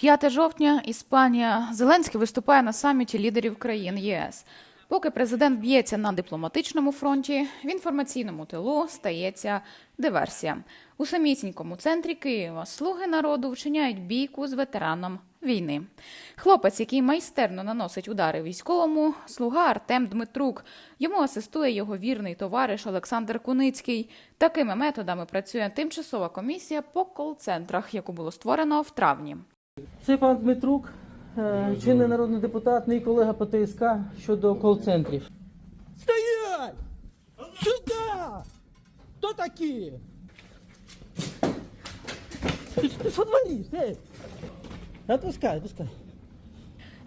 5 жовтня, Іспанія. Зеленський виступає на саміті лідерів країн ЄС. Поки президент б'ється на дипломатичному фронті, в інформаційному тилу стається диверсія. У самісінькому центрі Києва слуги народу вчиняють бійку з ветераном війни. Хлопець, який майстерно наносить удари військовому, слуга Артем Дмитрук. Йому асистує його вірний товариш Олександр Куницький. Такими методами працює тимчасова комісія по кол-центрах, яку було створено в травні. Це пан Дмитрук, е, чинний народний депутат, мій колега по ТСК щодо кол-центрів. Стоять! Ти, ти? Ей! Отпускай, отпускай.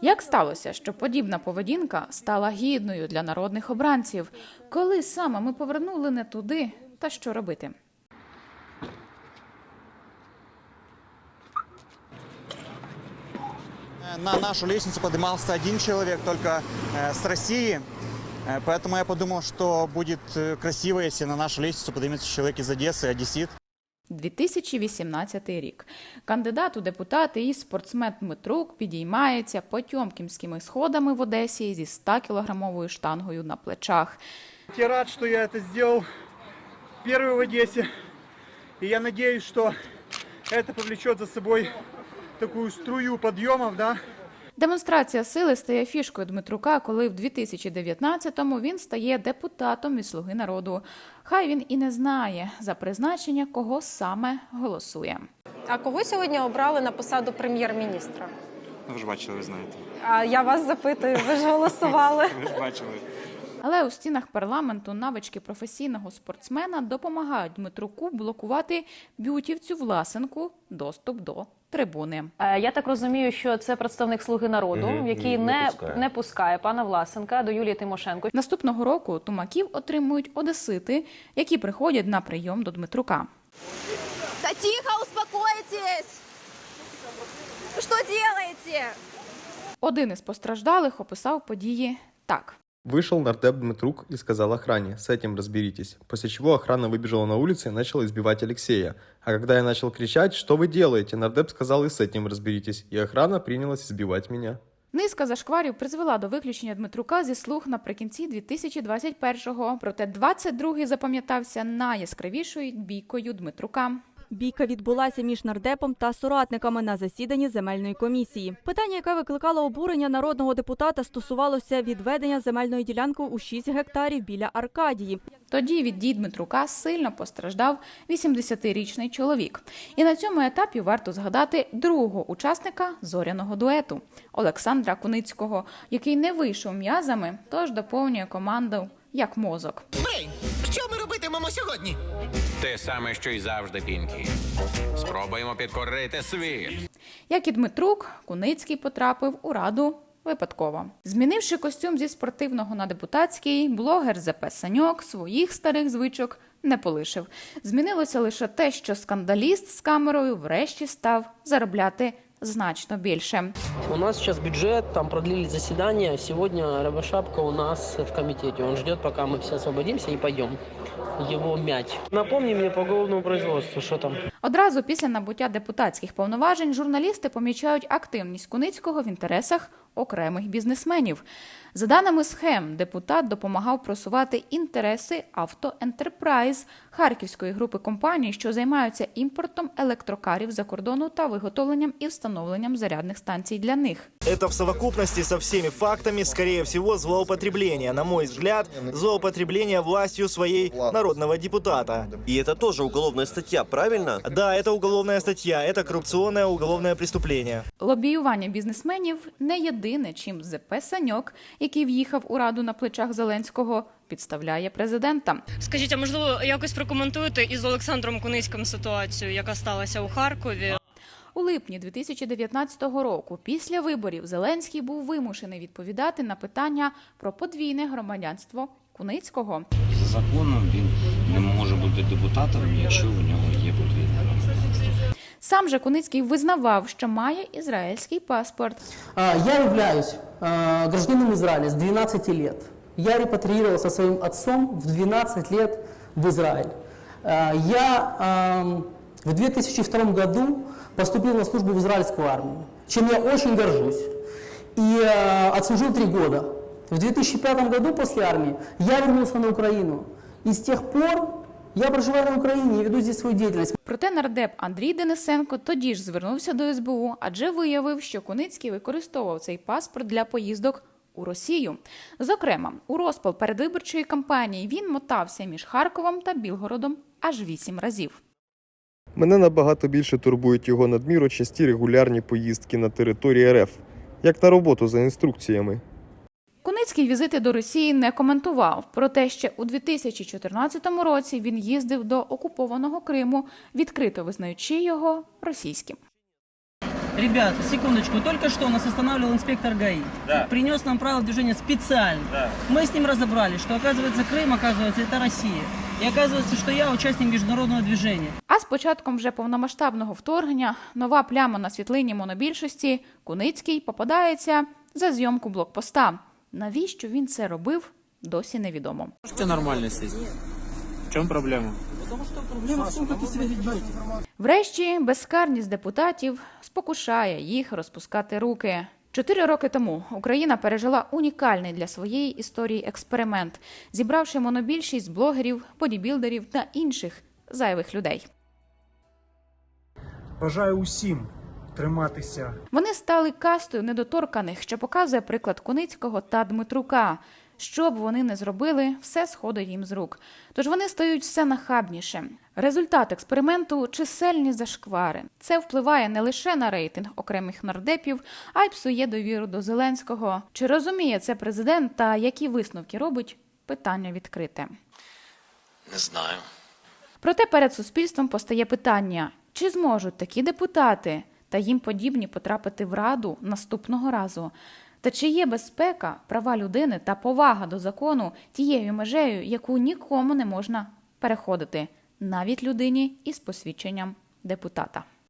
Як сталося, що подібна поведінка стала гідною для народних обранців? Коли саме ми повернули не туди, та що робити? На нашу лестницу поднимался один человек только э, с России. Э, Поэтому я подумал, что будет э, красиво, если на нашу лестницу поднимется человек из Одессы, одессит. 2018 рік. Кандидат у депутати і спортсмен Дмитрук підіймається потьомкінськими сходами в Одесі зі 100-кілограмовою штангою на плечах. Я рад, что я это сделал первый в Одессе. И я надеюсь, что это повлечет за собой такую струю подъемов, да, Демонстрація сили стає фішкою Дмитрука, коли в 2019-му він стає депутатом від Слуги народу. Хай він і не знає за призначення, кого саме голосує. А кого сьогодні обрали на посаду прем'єр-міністра? Ну, ви ж бачили, ви знаєте. А я вас запитую, ви ж голосували. Ви ж бачили. Але у стінах парламенту навички професійного спортсмена допомагають Дмитруку блокувати бютівцю Власенку доступ до трибуни. Е, Я так розумію, що це представник слуги народу, Мгм, який не не, пускає. не пускає пана Власенка до Юлії Тимошенко. Наступного року тумаків отримують одесити, які приходять на прийом до Дмитрука. Да тихо, успокойтесь! Что делаете? Один із постраждалих описав події так. Вышел нардеп Дмитрук и сказал охране, с этим разберитесь. После чего охрана выбежала на улицу и начала избивать Алексея. А когда я начал кричать, что вы делаете, нардеп сказал и с этим разберитесь. И охрана принялась избивать меня. Низка зашкварів призвела до виключення Дмитрука зі слуг наприкінці 2021-го. Проте 22-й запам'ятався найяскравішою бійкою Дмитрука. Бійка відбулася між нардепом та соратниками на засіданні земельної комісії. Питання, яке викликало обурення народного депутата, стосувалося відведення земельної ділянки у 6 гектарів біля Аркадії. Тоді від дій Дмитрука сильно постраждав 80-річний чоловік. І на цьому етапі варто згадати другого учасника зоряного дуету Олександра Куницького, який не вийшов м'язами, тож доповнює команду як мозок. Робитимемо сьогодні? Те саме, що й завжди, Пінкі. Спробуємо підкорити світ. Як і Дмитрук, Куницький потрапив у раду випадково. Змінивши костюм зі спортивного на депутатський, блогер ЗП Саньок своїх старих звичок не полишив. Змінилося лише те, що скандаліст з камерою врешті став заробляти значно більше. У нас сейчас бюджет, там продлили заседание. Сегодня Рябошапка у нас в комитете. Он ждет, пока мы все освободимся и пойдем його мять. Напомні мені по головному производству, що там. Одразу після набуття депутатських повноважень журналісти помічають активність Куницького в інтересах окремих бізнесменів. За даними схем, депутат допомагав просувати інтереси Авто Ентерпрайз харківської групи компаній, що займаються імпортом електрокарів за кордону та виготовленням і встановленням зарядних станцій для них. Это в совокупности со всеми фактами, скорее всего, злоупотребление. На мой взгляд, злоупотребление властью своей народного депутата. И это тоже уголовная статья, правильно? Да, это уголовная статья, это коррупционное уголовное преступление. Лобіювання бізнесменів не єдине, чим ЗП Саньок, який в'їхав у раду на плечах Зеленського, підставляє президента. Скажіть, а можливо, якось прокоментуєте із Олександром Куницьким ситуацію, яка сталася у Харкові? У липні 2019 року, після виборів, Зеленський був вимушений відповідати на питання про подвійне громадянство Куницького. За законом він не може бути депутатом, якщо у нього є. Сам же Куницький визнавав, що має ізраїльський паспорт. Я являюсь гражданином Израиля с 12 лет. Я репатриировал со своим отцом в 12 лет в Израиль. Я В 2002 году поступил на службу в израильскую армию, чем я очень горжусь. И отслужил три года. В 2005 году после армии я вернулся на Украину. И с тех пор я проживаю на Украине и веду здесь свою деятельность. Проте нардеп Андрій Денисенко тоді ж звернувся до СБУ, адже виявив, що Куницький використовував цей паспорт для поїздок у Росію. Зокрема, у розпал передвиборчої кампанії він мотався між Харковом та Білгородом аж вісім разів. Мене набагато більше турбують його надміру часті регулярні поїздки на території РФ, як на роботу за інструкціями. Куницький візити до Росії не коментував. Проте ще у 2014 році він їздив до окупованого Криму, відкрито визнаючи його російським. Ребята, секундочку, только что нас останавливал инспектор ГАИ. Да. Принес нам правила движения специально. Да. Мы с ним разобрались, что оказывается Крым, оказывается, это Россия. И оказывается, что я участник международного движения. А з початком вже повномасштабного вторгнення нова пляма на світлині монобільшості Куницький попадається за зйомку блокпоста. Навіщо він це робив, досі невідомо. Можете нормально сесть? В чем проблема? Врешті безкарність депутатів спокушає їх розпускати руки. Чотири роки тому Україна пережила унікальний для своєї історії експеримент, зібравши монобільшість блогерів, бодібілдерів та інших зайвих людей. Бажаю усім триматися Вони стали кастою недоторканих, що показує приклад Куницького та Дмитрука. Що б вони не зробили, все сходить їм з рук. Тож вони стають все нахабніше. Результат експерименту чисельні зашквари. Це впливає не лише на рейтинг окремих нардепів, а й псує довіру до Зеленського. Чи розуміє це президент та які висновки робить? Питання відкрите. Не знаю. Проте перед суспільством постає питання: чи зможуть такі депутати та їм подібні потрапити в раду наступного разу? Та чи є безпека, права людини та повага до закону тією межею, яку нікому не можна переходити, навіть людині із посвідченням депутата?